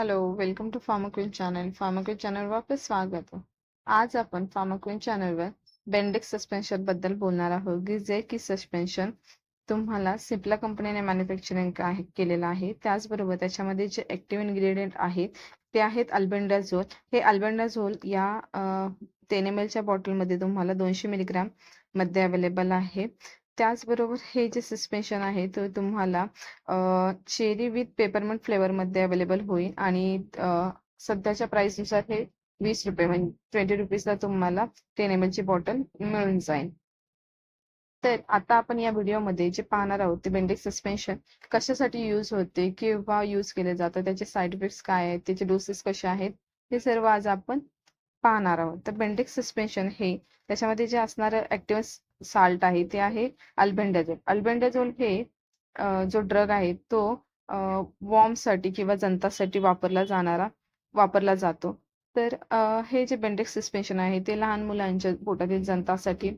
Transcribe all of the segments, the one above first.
Hello welcome to Pharmaquin channel Pharmaquin चॅनलवर आपलं स्वागत. आज आपण फार्माक्विन चॅनलवर बेंडेक्स सस्पेन्शनबद्दल बोलणार आहोत. की जे की सस्पेन्शन तुम्हाला सिप्ला कंपनीने मॅन्युफॅक्चरिंग केलेलं आहे. त्याचबरोबर त्याच्यामध्ये जे ऍक्टिव्ह इन्ग्रेडियंट आहेत ते आहेत अल्बेंडाझोल हे अल्बेंडाझोल या टेन बॉटलमध्ये तुम्हाला दोनशे मिलीग्रॅममध्ये अवेलेबल आहे. त्याचबरोबर हे जे सस्पेन्शन आहे तो तुम्हाला चेरी विथ पेपरमंट फ्लेवरमध्ये अवेलेबल होईल आणि सध्याच्या प्राइसनुसार हे वीस रुपये म्हणजे ट्वेंटी रुपीजला तुम्हाला टेन एम ची बॉटल मिळून जाईल. तर आता आपण या व्हिडिओमध्ये जे पाहणार आहोत ते बेंडिक सस्पेन्शन कशासाठी यूज होते किंवा यूज केले जातं त्याचे साईड इफेक्ट्स काय आहेत त्याचे डोसेस कसे आहेत हे सर्व आज आपण पाहणार आहोत. तर बेंडिक सस्पेन्शन हे त्याच्यामध्ये जे असणारं ऍक्टिव्ह साल्ट आहे ते आहे अल्बेंडाझोल. अल्बेंडाझोल हे जो ड्रग आहे तो वॉर्मसाठी किंवा जंतासाठी वापरला जाणारा वापरला जातो. तर हे जे बेंडिक सस्पेन्शन आहे ते लहान मुलांच्या पोटातील जंतासाठी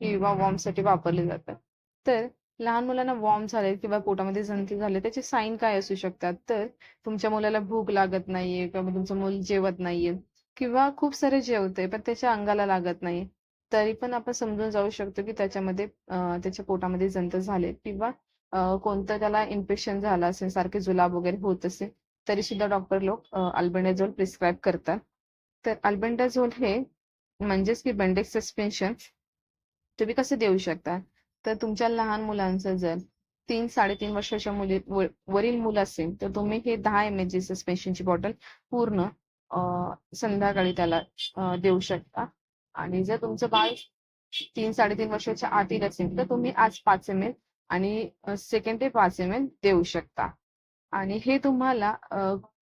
किंवा वॉर्मसाठी वापरले जातात. तर लहान मुलांना वॉर्म झाले किंवा पोटामध्ये जंती झाले त्याचे साईन काय असू शकतात? तर तुमच्या मुलाला भूक लागत नाहीये किंवा तुमचं मूल जेवत नाहीये. किंवा खूप सारे जेवते पण त्याच्या अंगाला लागत नाही. तरी पण आपण समजून जाऊ शकतो की त्याच्यामध्ये त्याच्या पोटामध्ये जंत झाले किंवा कोणतं त्याला इन्फेक्शन झालं असेल सारखे जुलाब वगैरे होत असेल तरी सुद्धा डॉक्टर लोक अल्बेंडाझोल प्रिस्क्राईब करतात. तर अल्बेंडाझोल हे म्हणजेच की बेंडेक्स सस्पेन्शन तुम्ही कसं देऊ शकता? तर तुमच्या लहान मुलांचं जर तीन साडेतीन वर्षाच्या मुली वरील मुलं असेल तर तुम्ही हे दहा एम एल जी सस्पेन्शनची बॉटल पूर्ण संध्याकाळी त्याला देऊ शकता. आणि जर तुमचं बाळ तीन साडेतीन वर्षाच्या आतील असेल तर तुम्ही आज पाच एम एल आणि सेकंड ते पाच एम एल देऊ शकता. आणि हे तुम्हाला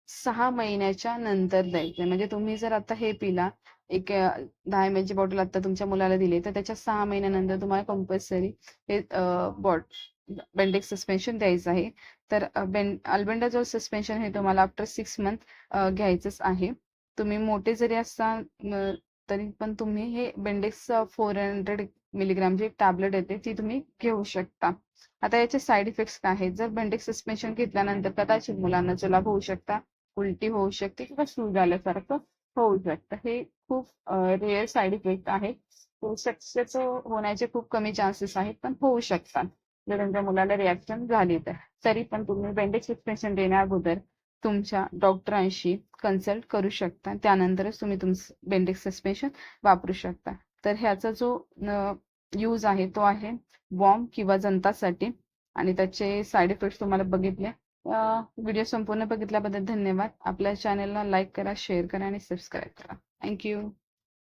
सहा महिन्याच्या नंतर द्यायचं म्हणजे तुम्ही जर आता हे पिला एक दहा एम एल ची बॉटल आता तुमच्या मुलाला दिली तर त्याच्या सहा महिन्यानंतर तुम्हाला कंपल्सरी हे बॉट बेंडेक्स सस्पेन्शन द्यायचं आहे. तर बेन अल्बेंडाझोल सस्पेन्शन हे तुम्हाला आफ्टर सिक्स मंथ घ्यायचंच आहे. तुम्ही मोठे जरी असाल तरी पण तुम्ही हे बेंडेक्स फोर हंड्रेड मिलीग्रामची टॅबलेट येते ती तुम्ही घेऊ शकता. आता याचे साईड इफेक्ट्स काय आहेत? जर बेंडेक्स सस्पेन्शन घेतल्यानंतर कदाचित मुलांना जुलाब होऊ शकता उलटी होऊ शकते किंवा सूज झाल्यासारखं होऊ शकतं. हे खूप रेअर साईड इफेक्ट आहेत शक्यतो होण्याचे खूप कमी चान्सेस आहेत पण होऊ शकतात. जर तुमच्या मुलाला रिॲक्शन झाली तर. तरी पण तुम्ही बेंडेज सस्पेन्शन देण्या अगोदर तुमच्या डॉक्टरांशी कन्सल्ट करू शकता. त्यानंतरच तुम्ही तुमचं बेंडेक्स सस्पेन्शन वापरू शकता. तर ह्याचा जो यूज आहे तो आहे बॉम्ब किंवा जंतासाठी. आणि त्याचे साईड इफेक्ट्स तुम्हाला बघितले. व्हिडिओ संपूर्ण बघितल्याबद्दल धन्यवाद. आपल्या चॅनलला लाईक करा शेअर करा आणि सबस्क्राईब करा. थँक्यू